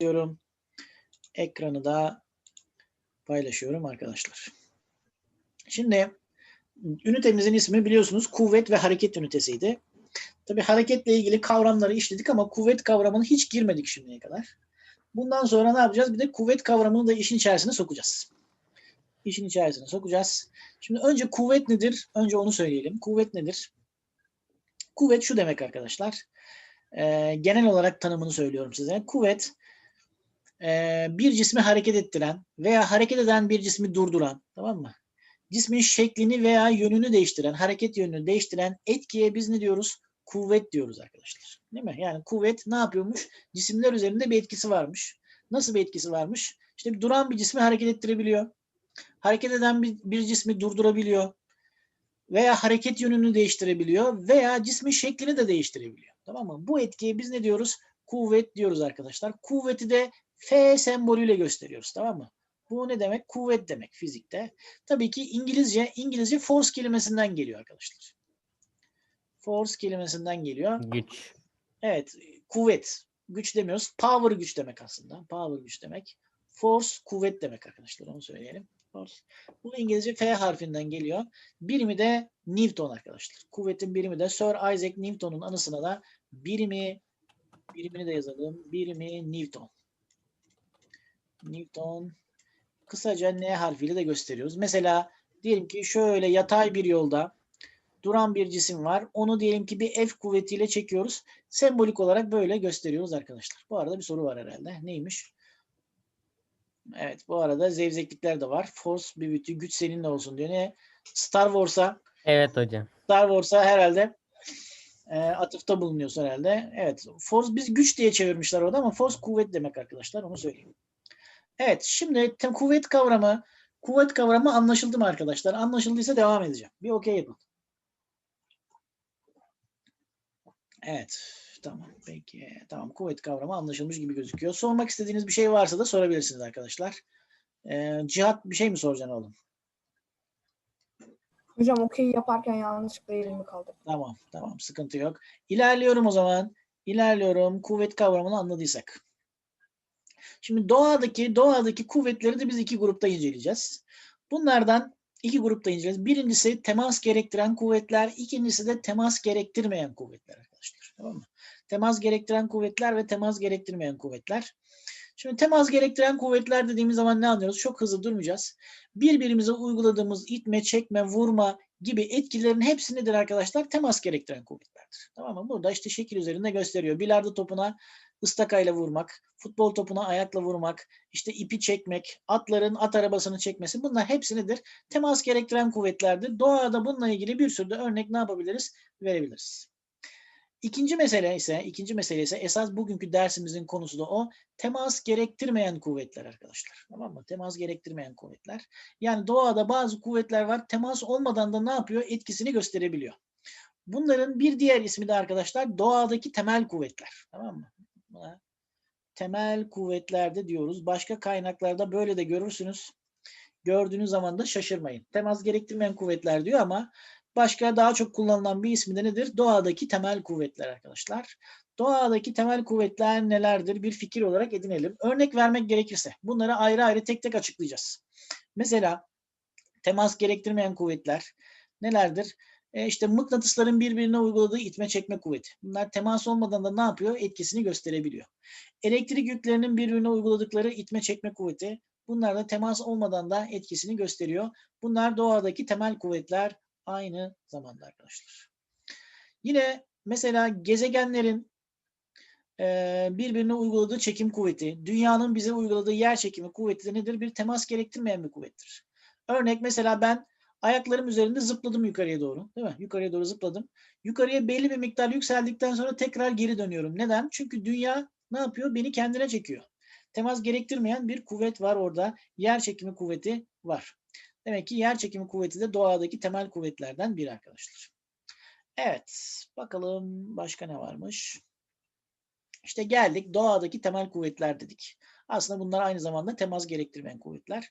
diyorum. Ekranı da paylaşıyorum arkadaşlar. Şimdi ünitemizin ismi biliyorsunuz kuvvet ve hareket ünitesiydi. Tabi hareketle ilgili kavramları işledik ama kuvvet kavramını hiç girmedik şimdiye kadar. Bundan sonra ne yapacağız? Bir de kuvvet kavramını da işin içerisine sokacağız. İşin içerisine sokacağız. Şimdi önce kuvvet nedir? Önce onu söyleyelim. Kuvvet nedir? Kuvvet şu demek arkadaşlar. Ee, genel olarak tanımını söylüyorum size. Kuvvet e, bir cismi hareket ettiren veya hareket eden bir cismi durduran, tamam mı? Cismin şeklini veya yönünü değiştiren, hareket yönünü değiştiren etkiye biz ne diyoruz? Kuvvet diyoruz arkadaşlar. Değil mi? Yani kuvvet ne yapıyormuş? Cisimler üzerinde bir etkisi varmış. Nasıl bir etkisi varmış? İşte duran bir cismi hareket ettirebiliyor. Hareket eden bir, bir cismi durdurabiliyor. Veya hareket yönünü değiştirebiliyor. Veya cismin şeklini de değiştirebiliyor. Tamam mı? Bu etkiye biz ne diyoruz? Kuvvet diyoruz arkadaşlar. Kuvveti de F sembolüyle gösteriyoruz. Tamam mı? Bu ne demek? Kuvvet demek fizikte. Tabii ki İngilizce, İngilizce force kelimesinden geliyor arkadaşlar. Force kelimesinden geliyor. Güç. Evet, kuvvet. Güç demiyoruz. Power güç demek aslında. Power güç demek. Force kuvvet demek arkadaşlar. Onu söyleyelim. Force. Bu İngilizce F harfinden geliyor. Birimi de Newton arkadaşlar. Kuvvetin birimi de Sir Isaac Newton'un anısına da birimi birimini de yazalım. Birimi Newton. Newton kısaca N harfiyle de gösteriyoruz. Mesela diyelim ki şöyle yatay bir yolda duran bir cisim var. Onu diyelim ki bir F kuvvetiyle çekiyoruz. Sembolik olarak böyle gösteriyoruz arkadaşlar. Bu arada bir soru var herhalde. Neymiş? Evet bu arada zevzeklikler de var. Force bir bütün güç seninle olsun diyor. Ne? Star Wars'a Evet hocam. Star Wars'a herhalde e, atıfta bulunuyoruz herhalde. Evet. Force biz güç diye çevirmişler orada ama force kuvvet demek arkadaşlar. Onu söyleyeyim. Evet. Şimdi kuvvet kavramı kuvvet kavramı anlaşıldı mı arkadaşlar? Anlaşıldıysa devam edeceğim. Bir okey yapın. Evet. Tamam. Peki. Tamam. Kuvvet kavramı anlaşılmış gibi gözüküyor. Sormak istediğiniz bir şey varsa da sorabilirsiniz arkadaşlar. Ee, Cihat bir şey mi soracaksın oğlum? Hocam okey yaparken yanlışlıkla elimi kaldırdım. Tamam. Tamam. Sıkıntı yok. İlerliyorum o zaman. İlerliyorum. Kuvvet kavramını anladıysak. Şimdi doğadaki doğadaki kuvvetleri de biz iki grupta inceleyeceğiz. Bunlardan iki grupta inceleyeceğiz. Birincisi temas gerektiren kuvvetler, ikincisi de temas gerektirmeyen kuvvetler arkadaşlar. Tamam mı? Temas gerektiren kuvvetler ve temas gerektirmeyen kuvvetler. Şimdi temas gerektiren kuvvetler dediğimiz zaman ne anlıyoruz? Çok hızlı durmayacağız. Birbirimize uyguladığımız itme, çekme, vurma gibi etkilerin hepsi nedir arkadaşlar? Temas gerektiren kuvvetlerdir. Tamam mı? Burada işte şekil üzerinde gösteriyor. Bilardo topuna ıstakayla vurmak, futbol topuna ayakla vurmak, işte ipi çekmek, atların at arabasını çekmesi bunlar hepsi nedir? Temas gerektiren kuvvetlerdir. Doğada bununla ilgili bir sürü de örnek ne yapabiliriz? Verebiliriz. İkinci mesele ise, ikinci mesele ise esas bugünkü dersimizin konusu da o. Temas gerektirmeyen kuvvetler arkadaşlar. Tamam mı? Temas gerektirmeyen kuvvetler. Yani doğada bazı kuvvetler var. Temas olmadan da ne yapıyor? Etkisini gösterebiliyor. Bunların bir diğer ismi de arkadaşlar doğadaki temel kuvvetler. Tamam mı? Buna temel kuvvetlerde diyoruz. Başka kaynaklarda böyle de görürsünüz. Gördüğünüz zaman da şaşırmayın. Temas gerektirmeyen kuvvetler diyor ama başka daha çok kullanılan bir ismi de nedir? Doğadaki temel kuvvetler arkadaşlar. Doğadaki temel kuvvetler nelerdir? Bir fikir olarak edinelim. Örnek vermek gerekirse bunları ayrı ayrı tek tek açıklayacağız. Mesela temas gerektirmeyen kuvvetler nelerdir? E işte mıknatısların birbirine uyguladığı itme çekme kuvveti. Bunlar temas olmadan da ne yapıyor? Etkisini gösterebiliyor. Elektrik yüklerinin birbirine uyguladıkları itme çekme kuvveti. Bunlar da temas olmadan da etkisini gösteriyor. Bunlar doğadaki temel kuvvetler aynı zamanda arkadaşlar. Yine mesela gezegenlerin e, birbirine uyguladığı çekim kuvveti, dünyanın bize uyguladığı yer çekimi kuvveti de nedir? Bir temas gerektirmeyen bir kuvvettir. Örnek mesela ben ayaklarım üzerinde zıpladım yukarıya doğru. Değil mi? Yukarıya doğru zıpladım. Yukarıya belli bir miktar yükseldikten sonra tekrar geri dönüyorum. Neden? Çünkü dünya ne yapıyor? Beni kendine çekiyor. Temas gerektirmeyen bir kuvvet var orada. Yer çekimi kuvveti var. Demek ki yer çekimi kuvveti de doğadaki temel kuvvetlerden biri arkadaşlar. Evet. Bakalım başka ne varmış? İşte geldik doğadaki temel kuvvetler dedik. Aslında bunlar aynı zamanda temas gerektirmeyen kuvvetler.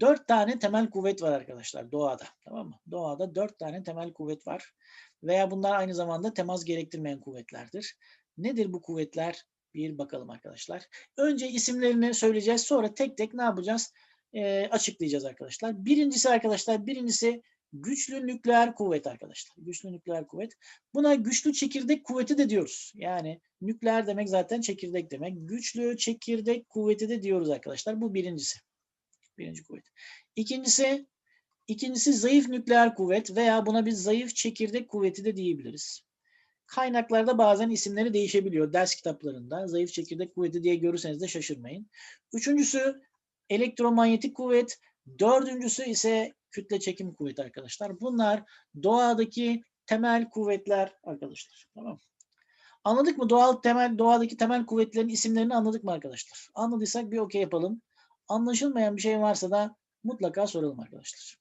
Dört tane temel kuvvet var arkadaşlar doğada. Tamam mı? Doğada dört tane temel kuvvet var. Veya bunlar aynı zamanda temas gerektirmeyen kuvvetlerdir. Nedir bu kuvvetler? Bir bakalım arkadaşlar. Önce isimlerini söyleyeceğiz. Sonra tek tek ne yapacağız? Ee, açıklayacağız arkadaşlar. Birincisi arkadaşlar, birincisi güçlü nükleer kuvvet arkadaşlar. Güçlü nükleer kuvvet. Buna güçlü çekirdek kuvveti de diyoruz. Yani nükleer demek zaten çekirdek demek. Güçlü çekirdek kuvveti de diyoruz arkadaşlar. Bu birincisi. Birinci kuvvet. İkincisi, ikincisi zayıf nükleer kuvvet veya buna biz zayıf çekirdek kuvveti de diyebiliriz. Kaynaklarda bazen isimleri değişebiliyor. Ders kitaplarında zayıf çekirdek kuvveti diye görürseniz de şaşırmayın. Üçüncüsü elektromanyetik kuvvet. Dördüncüsü ise kütle çekim kuvveti arkadaşlar. Bunlar doğadaki temel kuvvetler arkadaşlar. Tamam. Anladık mı? Doğal temel doğadaki temel kuvvetlerin isimlerini anladık mı arkadaşlar? Anladıysak bir okey yapalım. Anlaşılmayan bir şey varsa da mutlaka soralım arkadaşlar.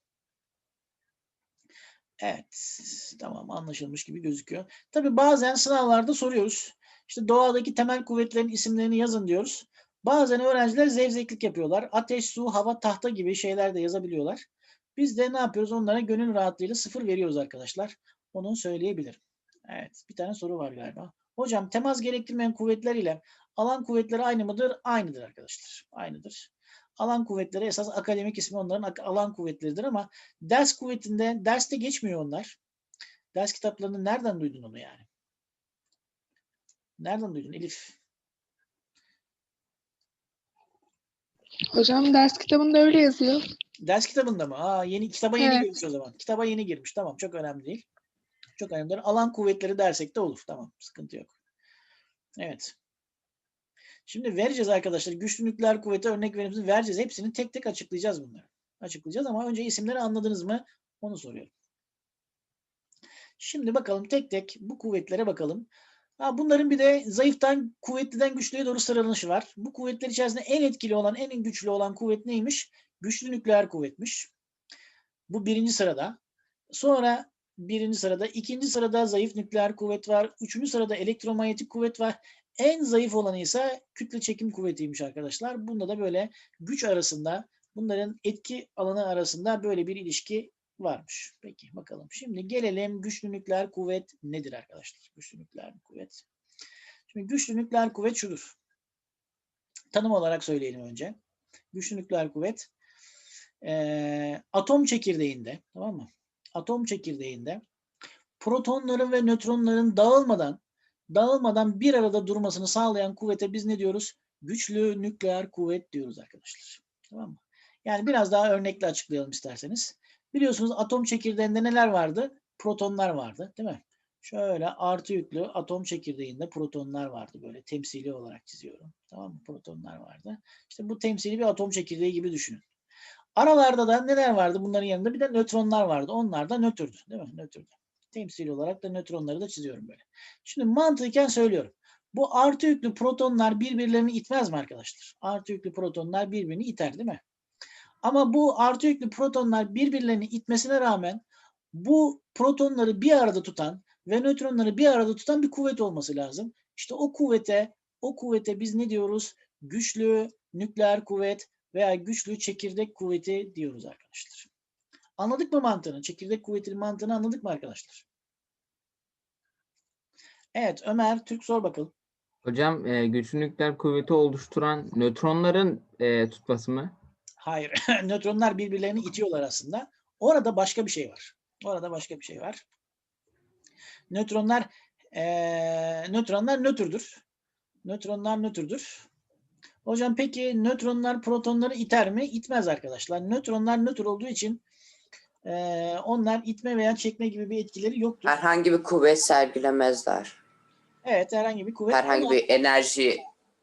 Evet. Tamam anlaşılmış gibi gözüküyor. Tabi bazen sınavlarda soruyoruz. İşte doğadaki temel kuvvetlerin isimlerini yazın diyoruz. Bazen öğrenciler zevzeklik yapıyorlar. Ateş, su, hava, tahta gibi şeyler de yazabiliyorlar. Biz de ne yapıyoruz? Onlara gönül rahatlığıyla sıfır veriyoruz arkadaşlar. Onu söyleyebilirim. Evet. Bir tane soru var galiba. Hocam temas gerektirmeyen kuvvetler ile alan kuvvetleri aynı mıdır? Aynıdır arkadaşlar. Aynıdır. Alan kuvvetleri esas akademik ismi onların alan kuvvetleridir ama ders kuvvetinde derste geçmiyor onlar. Ders kitaplarında nereden duydun onu yani? Nereden duydun Elif? Hocam ders kitabında öyle yazıyor. Ders kitabında mı? Aa yeni kitaba yeni Evet. girmiş o zaman. Kitaba yeni girmiş. Tamam çok önemli değil. Çok önemli değil. Alan kuvvetleri dersek de olur. Tamam sıkıntı yok. Evet. Şimdi vereceğiz arkadaşlar. Güçlü nükleer kuvvete örnek verimizi vereceğiz. Hepsini tek tek açıklayacağız bunları. Açıklayacağız ama önce isimleri anladınız mı? Onu soruyorum. Şimdi bakalım tek tek bu kuvvetlere bakalım. Ha, bunların bir de zayıftan kuvvetliden güçlüye doğru sıralanışı var. Bu kuvvetler içerisinde en etkili olan, en güçlü olan kuvvet neymiş? Güçlü nükleer kuvvetmiş. Bu birinci sırada. Sonra birinci sırada, ikinci sırada zayıf nükleer kuvvet var. Üçüncü sırada elektromanyetik kuvvet var. En zayıf olanı ise kütle çekim kuvvetiymiş arkadaşlar. Bunda da böyle güç arasında, bunların etki alanı arasında böyle bir ilişki varmış. Peki bakalım. Şimdi gelelim güçlü nükleer kuvvet nedir arkadaşlar? Güçlü nükleer kuvvet. Şimdi güçlü nükleer kuvvet şudur. Tanım olarak söyleyelim önce. Güçlü nükleer kuvvet eee, atom çekirdeğinde tamam mı? Atom çekirdeğinde protonların ve nötronların dağılmadan dağılmadan bir arada durmasını sağlayan kuvvete biz ne diyoruz? Güçlü nükleer kuvvet diyoruz arkadaşlar. Tamam mı? Yani biraz daha örnekle açıklayalım isterseniz. Biliyorsunuz atom çekirdeğinde neler vardı? Protonlar vardı, değil mi? Şöyle artı yüklü atom çekirdeğinde protonlar vardı böyle temsili olarak çiziyorum. Tamam mı? Protonlar vardı. İşte bu temsili bir atom çekirdeği gibi düşünün. Aralarda da neler vardı? Bunların yanında bir de nötronlar vardı. Onlar da nötrdü, değil mi? Nötrdü. Temsil olarak da nötronları da çiziyorum böyle. Şimdi mantıken söylüyorum. Bu artı yüklü protonlar birbirlerini itmez mi arkadaşlar? Artı yüklü protonlar birbirini iter değil mi? Ama bu artı yüklü protonlar birbirlerini itmesine rağmen bu protonları bir arada tutan ve nötronları bir arada tutan bir kuvvet olması lazım. İşte o kuvvete, o kuvvete biz ne diyoruz? Güçlü nükleer kuvvet veya güçlü çekirdek kuvveti diyoruz arkadaşlar. Anladık mı mantığını? Çekirdek kuvvetinin mantığını anladık mı arkadaşlar? Evet Ömer Türk sor bakalım. Hocam e, güçlü nükleer kuvveti oluşturan nötronların e, tutması mı? Hayır. Nötronlar birbirlerini itiyorlar aslında. Orada başka bir şey var. Orada başka bir şey var. Nötronlar eee nötronlar nötrdür. Nötronlar nötrdür. Hocam peki nötronlar protonları iter mi? İtmez arkadaşlar. Nötronlar nötr olduğu için eee, onlar itme veya çekme gibi bir etkileri yoktur. Herhangi bir kuvvet sergilemezler. Evet herhangi bir kuvvet Herhangi bir enerji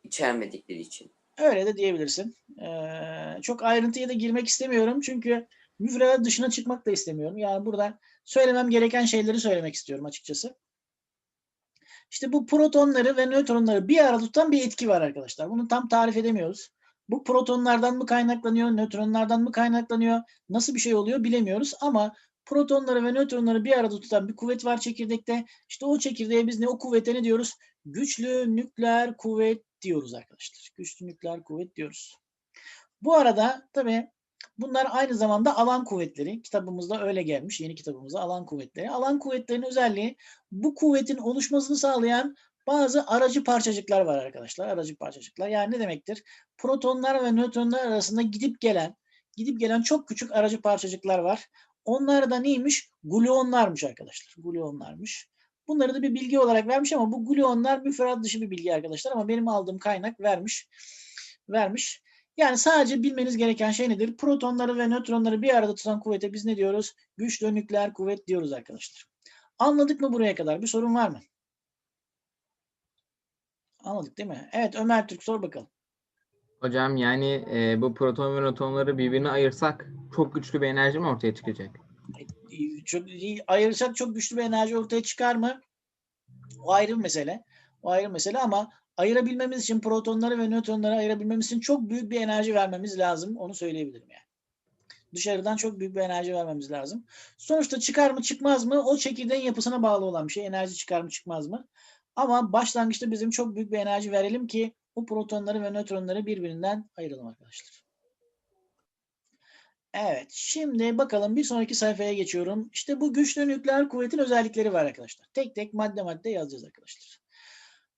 içermedikleri için. Öyle de diyebilirsin. Ee, çok ayrıntıya da girmek istemiyorum çünkü müfredat dışına çıkmak da istemiyorum. Yani burada söylemem gereken şeyleri söylemek istiyorum açıkçası. İşte bu protonları ve nötronları bir arada tutan bir etki var arkadaşlar. Bunu tam tarif edemiyoruz. Bu protonlardan mı kaynaklanıyor, nötronlardan mı kaynaklanıyor, nasıl bir şey oluyor bilemiyoruz ama protonları ve nötronları bir arada tutan bir kuvvet var çekirdekte. İşte o çekirdeğe biz ne o kuvvete ne diyoruz? Güçlü nükleer kuvvet diyoruz arkadaşlar. Güçlü nükleer kuvvet diyoruz. Bu arada tabii bunlar aynı zamanda alan kuvvetleri. Kitabımızda öyle gelmiş. Yeni kitabımızda alan kuvvetleri. Alan kuvvetlerin özelliği bu kuvvetin oluşmasını sağlayan bazı aracı parçacıklar var arkadaşlar. Aracı parçacıklar. Yani ne demektir? Protonlar ve nötronlar arasında gidip gelen, gidip gelen çok küçük aracı parçacıklar var. Onlar da neymiş? Gluonlarmış arkadaşlar. Gluonlarmış. Bunları da bir bilgi olarak vermiş ama bu gluonlar müfredat dışı bir bilgi arkadaşlar ama benim aldığım kaynak vermiş. Vermiş. Yani sadece bilmeniz gereken şey nedir? Protonları ve nötronları bir arada tutan kuvvete biz ne diyoruz? Güçlü nükleer kuvvet diyoruz arkadaşlar. Anladık mı buraya kadar? Bir sorun var mı? Anladık değil mi? Evet Ömer Türk sor bakalım. Hocam yani e, bu proton ve nötronları birbirine ayırsak çok güçlü bir enerji mi ortaya çıkacak? Çok, ayırırsak çok güçlü bir enerji ortaya çıkar mı? O ayrı bir mesele. O ayrı mesele ama ayırabilmemiz için protonları ve nötronları ayırabilmemiz için çok büyük bir enerji vermemiz lazım. Onu söyleyebilirim yani. Dışarıdan çok büyük bir enerji vermemiz lazım. Sonuçta çıkar mı çıkmaz mı? O çekirdeğin yapısına bağlı olan bir şey. Enerji çıkar mı çıkmaz mı? Ama başlangıçta bizim çok büyük bir enerji verelim ki bu protonları ve nötronları birbirinden ayıralım arkadaşlar. Evet, şimdi bakalım bir sonraki sayfaya geçiyorum. İşte bu güçlü nükleer kuvvetin özellikleri var arkadaşlar. Tek tek madde madde yazacağız arkadaşlar.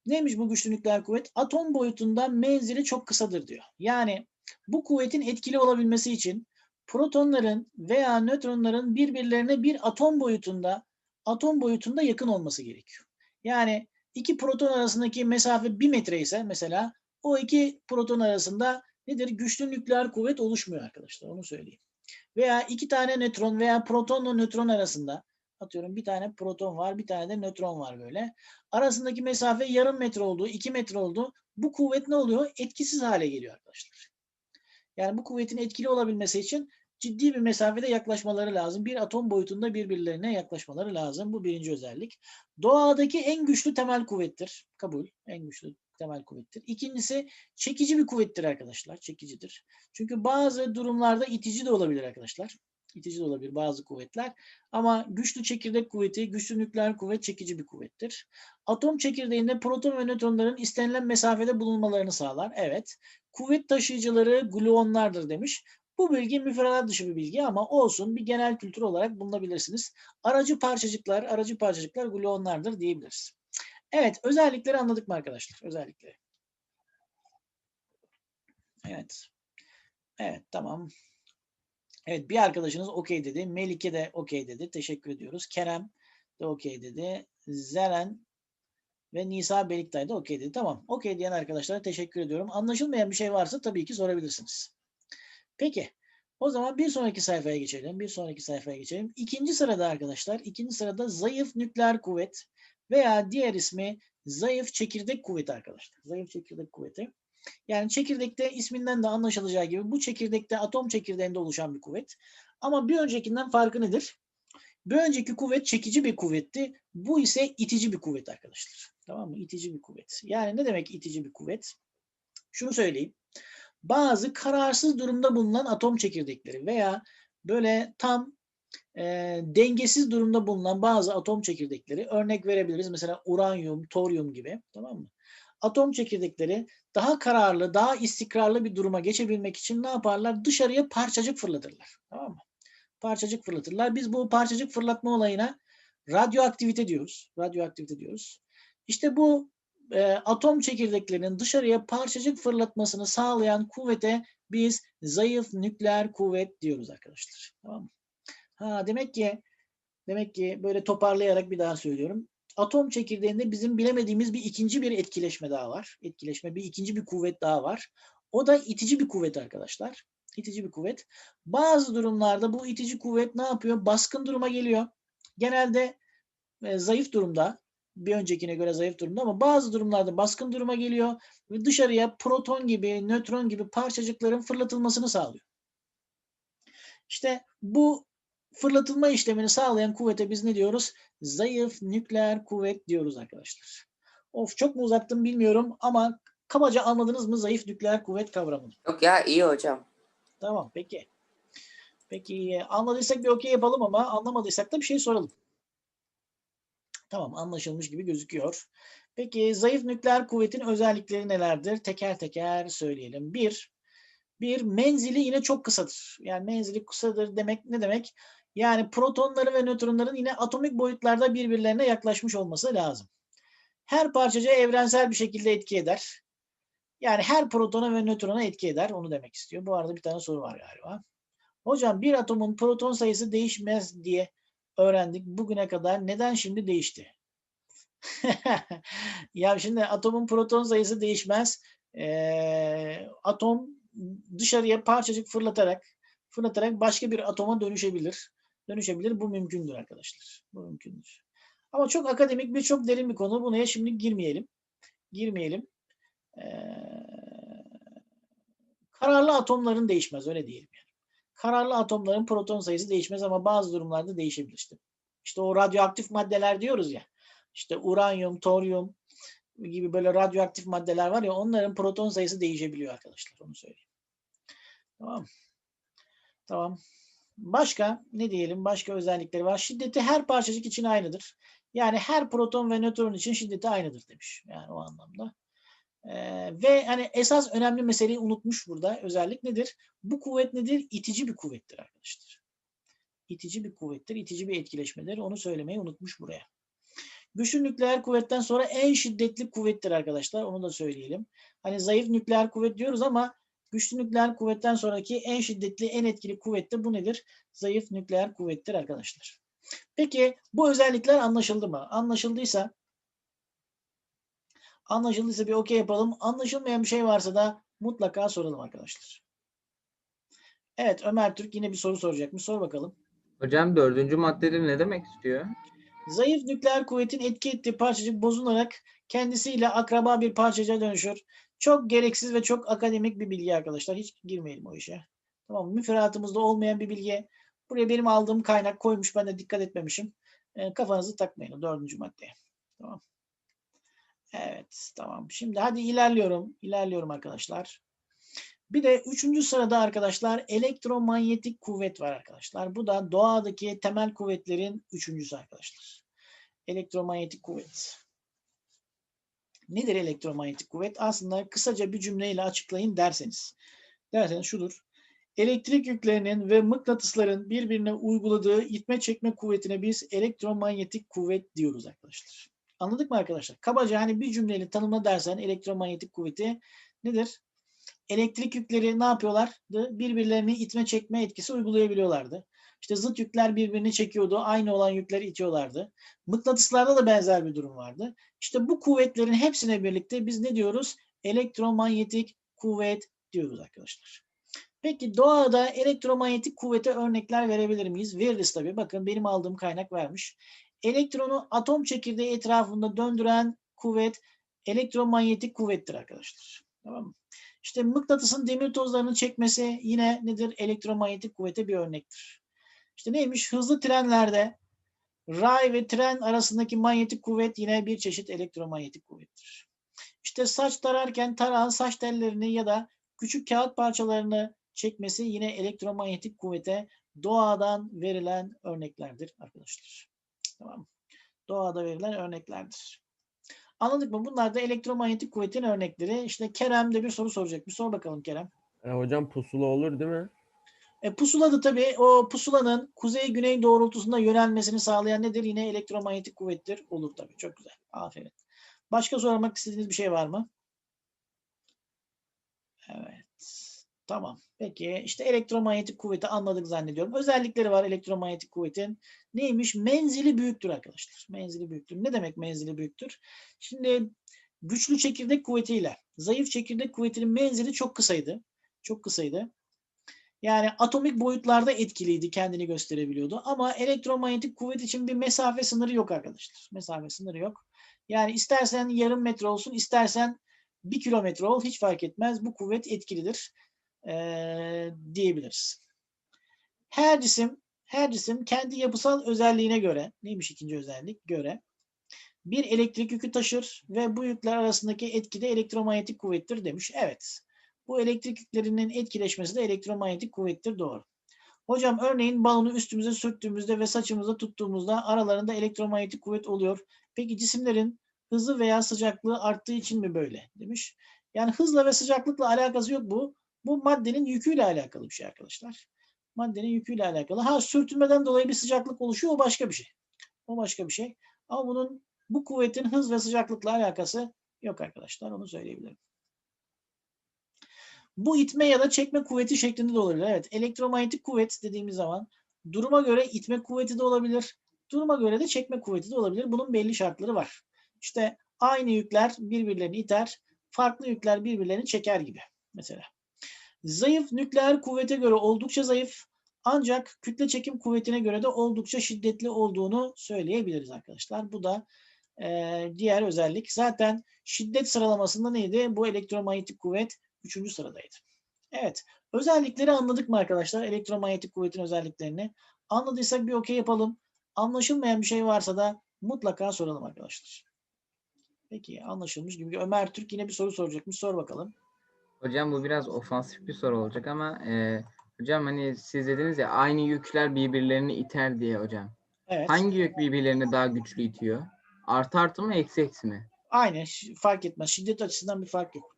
Neymiş bu güçlü nükleer kuvvet? Atom boyutunda menzili çok kısadır diyor. Yani bu kuvvetin etkili olabilmesi için protonların veya nötronların birbirlerine bir atom boyutunda atom boyutunda yakın olması gerekiyor. Yani iki proton arasındaki mesafe bir metre ise mesela o iki proton arasında nedir? Güçlü nükleer kuvvet oluşmuyor arkadaşlar. Onu söyleyeyim. Veya iki tane nötron veya protonla nötron arasında atıyorum bir tane proton var, bir tane de nötron var böyle. Arasındaki mesafe yarım metre oldu, iki metre oldu. Bu kuvvet ne oluyor? Etkisiz hale geliyor arkadaşlar. Yani bu kuvvetin etkili olabilmesi için ciddi bir mesafede yaklaşmaları lazım. Bir atom boyutunda birbirlerine yaklaşmaları lazım. Bu birinci özellik. Doğadaki en güçlü temel kuvvettir. Kabul. En güçlü temel kuvvettir. İkincisi çekici bir kuvvettir arkadaşlar. Çekicidir. Çünkü bazı durumlarda itici de olabilir arkadaşlar. İtici de olabilir bazı kuvvetler. Ama güçlü çekirdek kuvveti, güçlü nükleer kuvvet çekici bir kuvvettir. Atom çekirdeğinde proton ve nötronların istenilen mesafede bulunmalarını sağlar. Evet. Kuvvet taşıyıcıları gluonlardır demiş. Bu bilgi müfredat dışı bir bilgi ama olsun bir genel kültür olarak bulunabilirsiniz. Aracı parçacıklar, aracı parçacıklar gluonlardır diyebiliriz. Evet, özellikleri anladık mı arkadaşlar? Özellikleri. Evet. Evet, tamam. Evet, bir arkadaşınız okey dedi. Melike de okey dedi. Teşekkür ediyoruz. Kerem de okey dedi. Zeren ve Nisa Beliktay da okey dedi. Tamam. Okey diyen arkadaşlara teşekkür ediyorum. Anlaşılmayan bir şey varsa tabii ki sorabilirsiniz. Peki. O zaman bir sonraki sayfaya geçelim. Bir sonraki sayfaya geçelim. İkinci sırada arkadaşlar, ikinci sırada zayıf nükleer kuvvet veya diğer ismi zayıf çekirdek kuvveti arkadaşlar. Zayıf çekirdek kuvveti. Yani çekirdekte isminden de anlaşılacağı gibi bu çekirdekte atom çekirdeğinde oluşan bir kuvvet. Ama bir öncekinden farkı nedir? Bir önceki kuvvet çekici bir kuvvetti. Bu ise itici bir kuvvet arkadaşlar. Tamam mı? İtici bir kuvvet. Yani ne demek itici bir kuvvet? Şunu söyleyeyim. Bazı kararsız durumda bulunan atom çekirdekleri veya böyle tam e, dengesiz durumda bulunan bazı atom çekirdekleri örnek verebiliriz. Mesela uranyum, toryum gibi. Tamam mı? Atom çekirdekleri daha kararlı, daha istikrarlı bir duruma geçebilmek için ne yaparlar? Dışarıya parçacık fırlatırlar. Tamam mı? Parçacık fırlatırlar. Biz bu parçacık fırlatma olayına radyoaktivite diyoruz. Radyoaktivite diyoruz. İşte bu e, atom çekirdeklerinin dışarıya parçacık fırlatmasını sağlayan kuvvete biz zayıf nükleer kuvvet diyoruz arkadaşlar. Tamam mı? Ha demek ki demek ki böyle toparlayarak bir daha söylüyorum. Atom çekirdeğinde bizim bilemediğimiz bir ikinci bir etkileşme daha var. Etkileşme bir ikinci bir kuvvet daha var. O da itici bir kuvvet arkadaşlar. İtici bir kuvvet. Bazı durumlarda bu itici kuvvet ne yapıyor? Baskın duruma geliyor. Genelde e, zayıf durumda. Bir öncekine göre zayıf durumda ama bazı durumlarda baskın duruma geliyor ve dışarıya proton gibi, nötron gibi parçacıkların fırlatılmasını sağlıyor. İşte bu fırlatılma işlemini sağlayan kuvvete biz ne diyoruz? Zayıf nükleer kuvvet diyoruz arkadaşlar. Of çok mu uzattım bilmiyorum ama kabaca anladınız mı zayıf nükleer kuvvet kavramını? Yok ya iyi hocam. Tamam peki. Peki anladıysak bir okey yapalım ama anlamadıysak da bir şey soralım. Tamam anlaşılmış gibi gözüküyor. Peki zayıf nükleer kuvvetin özellikleri nelerdir? Teker teker söyleyelim. Bir, bir menzili yine çok kısadır. Yani menzili kısadır demek ne demek? Yani protonları ve nötronların yine atomik boyutlarda birbirlerine yaklaşmış olması lazım. her parçacığa evrensel bir şekilde etki eder. Yani her protona ve nötrona etki eder. Onu demek istiyor. Bu arada bir tane soru var galiba. Hocam bir atomun proton sayısı değişmez diye öğrendik bugüne kadar. Neden şimdi değişti? ya şimdi atomun proton sayısı değişmez. Ee, atom dışarıya parçacık fırlatarak fırlatarak başka bir atoma dönüşebilir. Dönüşebilir. Bu mümkündür arkadaşlar. Bu mümkündür. Ama çok akademik bir çok derin bir konu. Buna şimdi girmeyelim. Girmeyelim. Ee, kararlı atomların değişmez öyle diyelim yani. Kararlı atomların proton sayısı değişmez ama bazı durumlarda değişebilir işte. İşte o radyoaktif maddeler diyoruz ya. İşte uranyum, toryum gibi böyle radyoaktif maddeler var ya onların proton sayısı değişebiliyor arkadaşlar. Onu söyleyeyim. Tamam. Tamam. Başka ne diyelim? Başka özellikleri var. Şiddeti her parçacık için aynıdır. Yani her proton ve nötron için şiddeti aynıdır demiş. Yani o anlamda. Ee, ve hani esas önemli meseleyi unutmuş burada. Özellik nedir? Bu kuvvet nedir? İtici bir kuvvettir arkadaşlar. İtici bir kuvvettir. itici bir etkileşmedir. Onu söylemeyi unutmuş buraya. Güçlü nükleer kuvvetten sonra en şiddetli kuvvettir arkadaşlar. Onu da söyleyelim. Hani zayıf nükleer kuvvet diyoruz ama güçlü nükleer kuvvetten sonraki en şiddetli, en etkili kuvvet de bu nedir? Zayıf nükleer kuvvettir arkadaşlar. Peki bu özellikler anlaşıldı mı? Anlaşıldıysa anlaşıldıysa bir okey yapalım. Anlaşılmayan bir şey varsa da mutlaka soralım arkadaşlar. Evet Ömer Türk yine bir soru soracakmış. Sor bakalım. Hocam dördüncü maddede ne demek istiyor? Zayıf nükleer kuvvetin etki ettiği parçacık bozularak kendisiyle akraba bir parçacığa dönüşür. Çok gereksiz ve çok akademik bir bilgi arkadaşlar. Hiç girmeyelim o işe. Tamam mı? Müfredatımızda olmayan bir bilgi. Buraya benim aldığım kaynak koymuş. Ben de dikkat etmemişim. E, kafanızı takmayın o dördüncü maddeye. Tamam. Evet tamam. Şimdi hadi ilerliyorum. İlerliyorum arkadaşlar. Bir de üçüncü sırada arkadaşlar elektromanyetik kuvvet var arkadaşlar. Bu da doğadaki temel kuvvetlerin üçüncüsü arkadaşlar. Elektromanyetik kuvvet. Nedir elektromanyetik kuvvet? Aslında kısaca bir cümleyle açıklayın derseniz. Derseniz şudur. Elektrik yüklerinin ve mıknatısların birbirine uyguladığı itme çekme kuvvetine biz elektromanyetik kuvvet diyoruz arkadaşlar. Anladık mı arkadaşlar? Kabaca hani bir cümleyle tanımla dersen elektromanyetik kuvveti nedir? Elektrik yükleri ne yapıyorlardı? Birbirlerini itme çekme etkisi uygulayabiliyorlardı. İşte zıt yükler birbirini çekiyordu. Aynı olan yükleri itiyorlardı. Mıknatıslarda da benzer bir durum vardı. İşte bu kuvvetlerin hepsine birlikte biz ne diyoruz? Elektromanyetik kuvvet diyoruz arkadaşlar. Peki doğada elektromanyetik kuvvete örnekler verebilir miyiz? Veririz tabii. Bakın benim aldığım kaynak vermiş. Elektronu atom çekirdeği etrafında döndüren kuvvet elektromanyetik kuvvettir arkadaşlar. Tamam mı? İşte mıknatısın demir tozlarını çekmesi yine nedir? Elektromanyetik kuvvete bir örnektir. İşte neymiş? Hızlı trenlerde ray ve tren arasındaki manyetik kuvvet yine bir çeşit elektromanyetik kuvvettir. İşte saç tararken tarağın saç tellerini ya da küçük kağıt parçalarını çekmesi yine elektromanyetik kuvvete doğadan verilen örneklerdir arkadaşlar. Tamam mı? Doğada verilen örneklerdir. Anladık mı? Bunlar da elektromanyetik kuvvetin örnekleri. İşte Kerem de bir soru soracak. Bir sor bakalım Kerem. E, hocam pusula olur değil mi? E, pusula da tabii o pusulanın kuzey-güney doğrultusunda yönelmesini sağlayan nedir? Yine elektromanyetik kuvvettir. Olur tabii. Çok güzel. Aferin. Başka sormak istediğiniz bir şey var mı? Evet. Tamam. Peki işte elektromanyetik kuvveti anladık zannediyorum. Özellikleri var elektromanyetik kuvvetin. Neymiş? Menzili büyüktür arkadaşlar. Menzili büyüktür. Ne demek menzili büyüktür? Şimdi güçlü çekirdek kuvvetiyle zayıf çekirdek kuvvetinin menzili çok kısaydı. Çok kısaydı. Yani atomik boyutlarda etkiliydi, kendini gösterebiliyordu. Ama elektromanyetik kuvvet için bir mesafe sınırı yok arkadaşlar. Mesafe sınırı yok. Yani istersen yarım metre olsun, istersen bir kilometre ol, hiç fark etmez. Bu kuvvet etkilidir ee, diyebiliriz. Her cisim, her cisim kendi yapısal özelliğine göre, neymiş ikinci özellik? Göre bir elektrik yükü taşır ve bu yükler arasındaki etki de elektromanyetik kuvvettir demiş. Evet. Bu elektrik yüklerinin etkileşmesi de elektromanyetik kuvvettir doğru. Hocam örneğin balonu üstümüze sürttüğümüzde ve saçımızda tuttuğumuzda aralarında elektromanyetik kuvvet oluyor. Peki cisimlerin hızı veya sıcaklığı arttığı için mi böyle demiş. Yani hızla ve sıcaklıkla alakası yok bu. Bu maddenin yüküyle alakalı bir şey arkadaşlar. Maddenin yüküyle alakalı. Ha sürtünmeden dolayı bir sıcaklık oluşuyor o başka bir şey. O başka bir şey. Ama bunun Bu kuvvetin hız ve sıcaklıkla alakası yok arkadaşlar. Onu söyleyebilirim. Bu itme ya da çekme kuvveti şeklinde de olabilir. Evet, elektromanyetik kuvvet dediğimiz zaman duruma göre itme kuvveti de olabilir. Duruma göre de çekme kuvveti de olabilir. Bunun belli şartları var. İşte aynı yükler birbirlerini iter, farklı yükler birbirlerini çeker gibi mesela. Zayıf nükleer kuvvete göre oldukça zayıf ancak kütle çekim kuvvetine göre de oldukça şiddetli olduğunu söyleyebiliriz arkadaşlar. Bu da eee, diğer özellik. Zaten şiddet sıralamasında neydi? Bu elektromanyetik kuvvet 3. sıradaydı. Evet. Özellikleri anladık mı arkadaşlar? Elektromanyetik kuvvetin özelliklerini. Anladıysak bir okey yapalım. Anlaşılmayan bir şey varsa da mutlaka soralım arkadaşlar. Peki anlaşılmış gibi. Ömer Türk yine bir soru soracakmış. Sor bakalım. Hocam bu biraz ofansif bir soru olacak ama e, hocam hani siz dediniz ya aynı yükler birbirlerini iter diye hocam. Evet. Hangi yük birbirlerini daha güçlü itiyor? Artı artı mı eksi eksi mi? Aynı. Fark etmez. Şiddet açısından bir fark yok.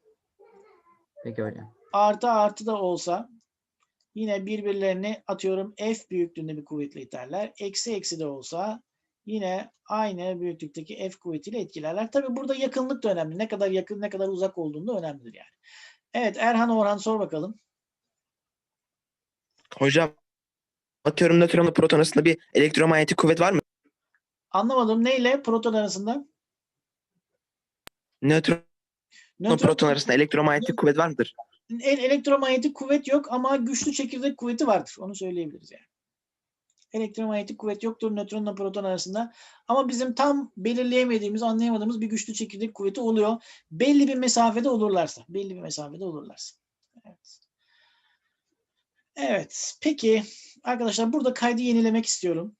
Peki hocam. Artı artı da olsa yine birbirlerini atıyorum F büyüklüğünde bir kuvvetle iterler. Eksi eksi de olsa yine aynı büyüklükteki F kuvvetiyle etkilerler. Tabi burada yakınlık da önemli. Ne kadar yakın ne kadar uzak olduğunda önemlidir yani. Evet Erhan Orhan sor bakalım. Hocam atıyorum nötronla proton arasında bir elektromanyetik kuvvet var mı? Anlamadım. Neyle proton arasında? Nötron Nötron- proton arasında elektromanyetik kuvvet var mıdır? El- elektromanyetik kuvvet yok ama güçlü çekirdek kuvveti vardır. Onu söyleyebiliriz yani. Elektromanyetik kuvvet yoktur nötronla proton arasında. Ama bizim tam belirleyemediğimiz, anlayamadığımız bir güçlü çekirdek kuvveti oluyor. Belli bir mesafede olurlarsa. Belli bir mesafede olurlarsa. Evet. Evet. Peki arkadaşlar burada kaydı yenilemek istiyorum.